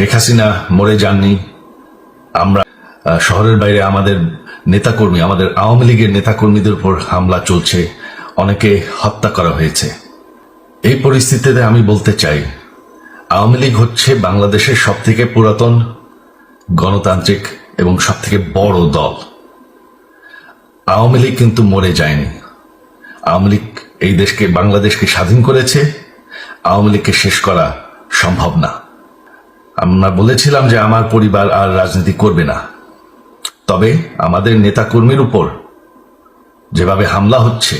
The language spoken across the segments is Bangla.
শেখ হাসিনা মরে যাননি। আমরা শহরের বাইরে আমাদের নেতাকর্মী, আমাদের আওয়ামী লীগের নেতাকর্মীদের উপর হামলা চলছে। অনেকে হত্যা করা হয়েছে। এই পরিস্থিতিতে আমি বলতে চাই, আওয়ামী লীগ হচ্ছে বাংলাদেশের সব থেকে পুরাতন গণতান্ত্রিক এবং সব থেকে বড় দল। আওয়ামী লীগ কিন্তু মরে যায়নি। আওয়ামী লীগ এই দেশকে, বাংলাদেশকে স্বাধীন করেছে। আওয়ামী লীগকে শেষ করা সম্ভব না। আমরা বলেছিলাম যে আমার পরিবার আর রাজনীতি করবে না। তবে আমাদের নেতাকর্মীর উপর যেভাবে হামলা হচ্ছে,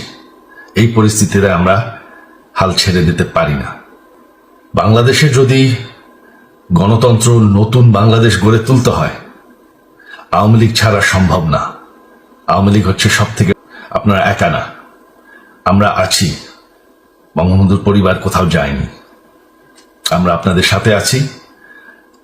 এই পরিস্থিতিতে আমরা হাল ছেড়ে দিতে পারি না। বাংলাদেশে যদি গণতন্ত্র নতুন বাংলাদেশ গড়ে তুলতে হয়, আওয়ামী লীগ ছাড়া সম্ভব না। আওয়ামী লীগ হচ্ছে সব থেকে আপনারা একা না। আমরা আছি, বঙ্গবন্ধুর পরিবার কোথাও যায়নি। আমরা আপনাদের সাথে আছি।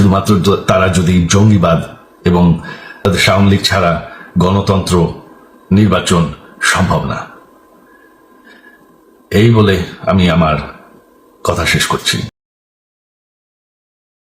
শুধুমাত্র তারা যদি জঙ্গিবাদ এবং তাদের আওয়ামী লীগ ছাড়া গণতন্ত্র নির্বাচন সম্ভব না। এই বলে আমি আমার কথা শেষ করছি।